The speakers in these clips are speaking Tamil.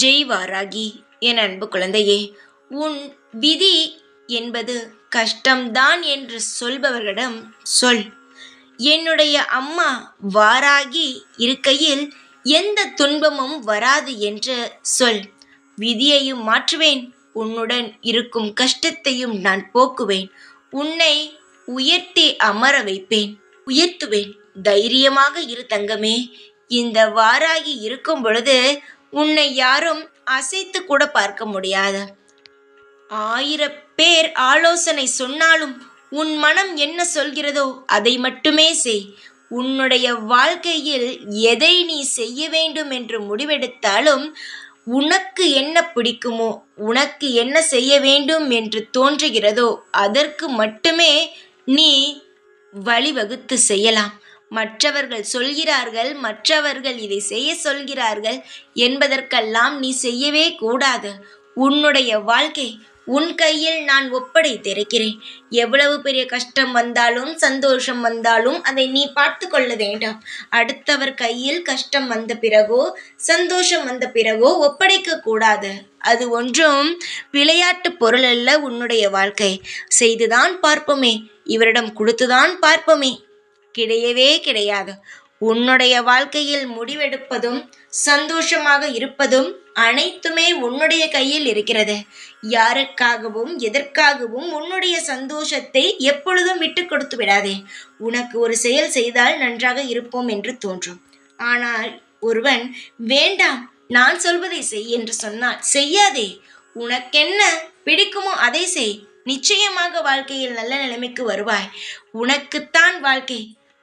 ஜெய் வாராகி என் அன்பு குழந்தையே உன் விதி என்பது கஷ்டம்தான் என்று சொல்பவர்களிடம் சொல். என்னுடைய அம்மா வாராகி இருக்கையில் எந்த துன்பமும் வராது என்று சொல். விதியையும் மாற்றுவேன் உன்னுடன் இருக்கும் கஷ்டத்தையும் நான் போக்குவேன். உன்னை உயர்த்தி அமர வைப்பேன் உயர்த்துவேன். தைரியமாக இரு தங்கமே. இந்த வாராகி இருக்கும் பொழுது உன்னை யாரும் அசைத்து கூட பார்க்க முடியாது. ஆயிரம் பேர் ஆலோசனை சொன்னாலும் உன் மனம் என்ன சொல்கிறதோ அதை மட்டுமே செய். உன்னுடைய வாழ்க்கையில் எதை நீ செய்ய வேண்டும் என்று முடிவெடுத்தாலும் உனக்கு என்ன பிடிக்குமோ உனக்கு என்ன செய்ய வேண்டும் என்று தோன்றுகிறதோ அதற்கு மட்டுமே நீ வழிவகுத்து செய்யலாம். மற்றவர்கள் சொல்கிறார்கள் மற்றவர்கள் இதை செய்ய சொல்கிறார்கள் என்பதற்கெல்லாம் நீ செய்யவே கூடாது. உன்னுடைய வாழ்க்கை உன் கையில் நான் ஒப்படைத்திருக்கிறேன் எவ்வளவு பெரிய கஷ்டம் வந்தாலும் சந்தோஷம் வந்தாலும் அதை நீ பார்த்து கொள்ள வேண்டாம். அடுத்தவர் கையில் கஷ்டம் வந்த பிறகோ சந்தோஷம் வந்த பிறகோ ஒப்படைக்க கூடாது. அது ஒன்றும் விளையாட்டு பொருள் அல்ல உன்னுடைய வாழ்க்கை. செய்துதான் பார்ப்போமே இவரிடம் கொடுத்துதான் பார்ப்போமே. கிடையவே கிடையாது. உன்னுடைய வாழ்க்கையில் முடிவெடுப்பதும் சந்தோஷமாக இருப்பதும் அனைத்துமே உன்னுடைய கையில் இருக்கிறது. யாருக்காகவும் எதற்காகவும் உன்னுடைய சந்தோஷத்தை எப்பொழுதும் விட்டு கொடுத்து விடாதே. உனக்கு ஒரு செயல் செய்தால் நன்றாக இருப்போம் என்று தோன்றும். ஆனால் ஒருவன் வேண்டாம் நான் சொல்வதை செய் என்று சொன்னால் செய்யாதே. உனக்கென்ன பிடிக்குமோ அதை செய். நிச்சயமாக வாழ்க்கையில் நல்ல நிலைமைக்கு வருவாய். உனக்குத்தான் வாழ்க்கை.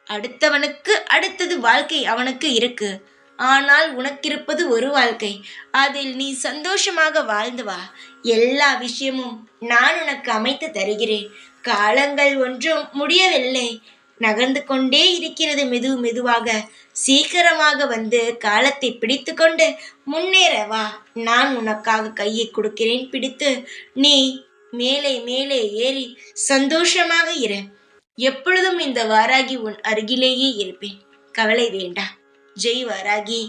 அடுத்தவனுக்கு அடுத்தது வாழ்க்கை அவனுக்கு இருக்கு. ஆனால் உனக்கிருப்பது ஒரு வாழ்க்கை. அதில் நீ சந்தோஷமாக வாழ்ந்து வா. எல்லா விஷயமும் நான் உனக்கு அமைத்து தருகிறேன். காலங்கள் ஒன்றும் முடியவில்லை. நகர்ந்து கொண்டே இருக்கிறது மெது மெதுவாக. சீக்கிரமாக வந்து காலத்தை பிடித்து கொண்டு முன்னேற வா. நான் உனக்காக கையை கொடுக்கிறேன். பிடித்து நீ மேலே மேலே ஏறி சந்தோஷமாக இரு. எப்பொழுதும் இந்த வாராகி உன் அருகிலேயே இருப்பேன். கவலை வேண்டாம். ஜெய் வாராகி.